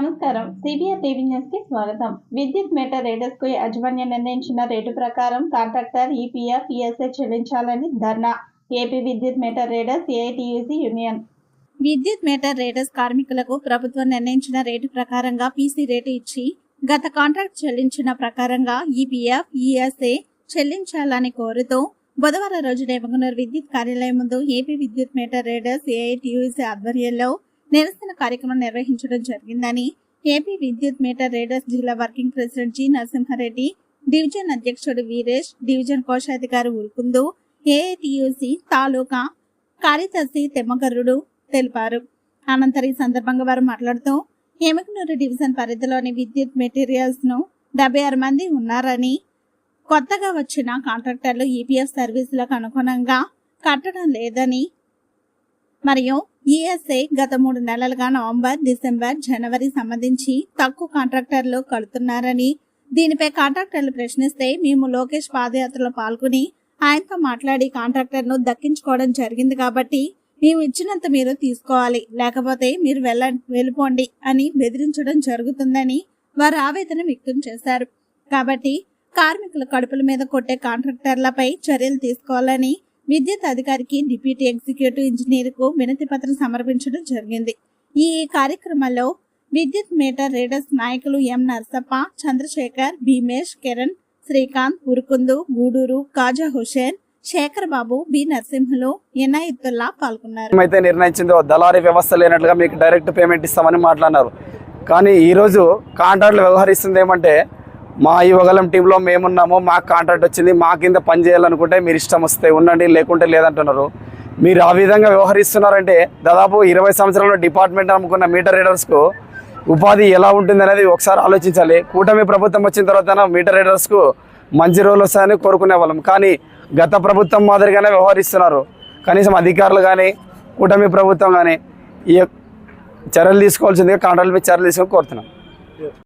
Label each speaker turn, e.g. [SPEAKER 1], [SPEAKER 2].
[SPEAKER 1] CBR TV న్యూస్కి స్వాగతం. విద్యుత్ మీటర్ రేటర్స్కు యాజమాన్యం నిర్ణయించిన రేటు ప్రకారం కాంట్రాక్టర్ ఈపీఎఫ్ ఈఎస్ఐ చెల్లించాలని ధర్నా. ఏపీ విద్యుత్ మీటర్ రేడర్స్ ఏఐటియుసి యూనియన్. విద్యుత్ మీటర్ రేటర్స్ కార్మికులకు ప్రభుత్వం నిర్ణయించిన రేటు ప్రకారంగా పీసీ రేటు ఇచ్చి గత కాంట్రాక్ట్ చెల్లించిన ప్రకారంగా ఈపీఎఫ్ ఈఎస్ఐ చెల్లించాలని కోరుతూ బుధవారం రోజు నేమగునూరు విద్యుత్ కార్యాలయం ముందు ఏపీ విద్యుత్ మీటర్ రేడర్స్ ఏఐటియుసి ఆధ్వర్యంలో నిరసన కార్యక్రమం నిర్వహించడం జరిగిందని ఏపీ విద్యుత్ మీటర్ రేడర్స్ జిల్లా working president G Narasimha Reddy division అధ్యక్షుడు వీరేష్ డివిజన్ కోశాధికారి ఉరుకుందు ఏఐటియుసి తాలూకా కార్యదర్శి తెమ్మగరుడు తెలిపారు. అనంతరం ఈ సందర్భంగా వారు మాట్లాడుతూ ఎమకనూరు డివిజన్ పరిధిలోని విద్యుత్ మెటీరియల్స్ను డెబ్బై ఆరు మంది ఉన్నారని కొత్తగా వచ్చిన కాంట్రాక్టర్లు ఈపీఎఫ్ సర్వీసులకు అనుగుణంగా కట్టడం లేదని మరియు ఈఎస్ఐ గత మూడు నెలలుగా నవంబర్ డిసెంబర్ జనవరి సంబంధించి తక్కువ కాంట్రాక్టర్లు కడుతున్నారని దీనిపై కాంట్రాక్టర్లు ప్రశ్నిస్తే మేము లోకేష్ పాదయాత్రలో పాల్గొని ఆయనతో మాట్లాడి కాంట్రాక్టర్ను దక్కించుకోవడం జరిగింది కాబట్టి మేము ఇచ్చినంత మీరు తీసుకోవాలి. లేకపోతే మీరు వెళ్ళ వెళ్ళిపోండి అని బెదిరించడం జరుగుతుందని వారు ఆవేదన వ్యక్తం చేశారు. కాబట్టి కార్మికుల కడుపుల మీద కొట్టే కాంట్రాక్టర్లపై చర్యలు తీసుకోవాలని విద్యుత్ అధికారికి డిప్యూటీ ఎగ్జిక్యూటివ్ ఇంజనీర్కు వినతి పత్రం సమర్పించడం జరిగింది. ఈ కార్యక్రమంలో విద్యుత్ మీటర్ రీడర్స్ నాయకులు ఎం నర్సప్ప చంద్రశేఖర్ భీమేష్ కిరణ్ శ్రీకాంత్ ఉరుకుందు గూడూరు కాజా హుసేన్ శేఖర్ బాబు బి నరసింహులు ఇనాయతుల్లా పాల్గొన్నారు.
[SPEAKER 2] అయితే నిర్ణయించిందో దళారీ వ్యవస్థ లేనట్లుగా మీకు డైరెక్ట్ పేమెంట్ ఇస్తామని మాట్లాడినారు. కానీ ఈరోజు కాంట్రాక్ట్లు వ్యవహరిస్తుంది ఏమంటే మా యువగలం టీంలో మేమున్నాము మాకు కాంట్రాక్ట్ వచ్చింది మా కింద పని చేయాలనుకుంటే మీరు ఇష్టం వస్తే ఉండండి లేకుంటే లేదంటున్నారు. మీరు ఆ విధంగా వ్యవహరిస్తున్నారంటే దాదాపు ఇరవై సంవత్సరాల డిపార్ట్మెంట్ అమ్ముకున్న మీటర్ రీడర్స్కు ఉపాధి ఎలా ఉంటుంది అనేది ఒకసారి ఆలోచించాలి. కూటమి ప్రభుత్వం వచ్చిన తర్వాత మీటర్ రీడర్స్కు మంచి రోజులు వస్తాయని కోరుకునే వాళ్ళం. కానీ గత ప్రభుత్వం మాదిరిగానే వ్యవహరిస్తున్నారు. కనీసం అధికారులు కానీ కూటమి ప్రభుత్వం కానీ ఈ యొక్క చర్యలు తీసుకోవాల్సిందిగా కాంట్రాక్ట్ మీద చర్యలు తీసుకొని కోరుతున్నాం.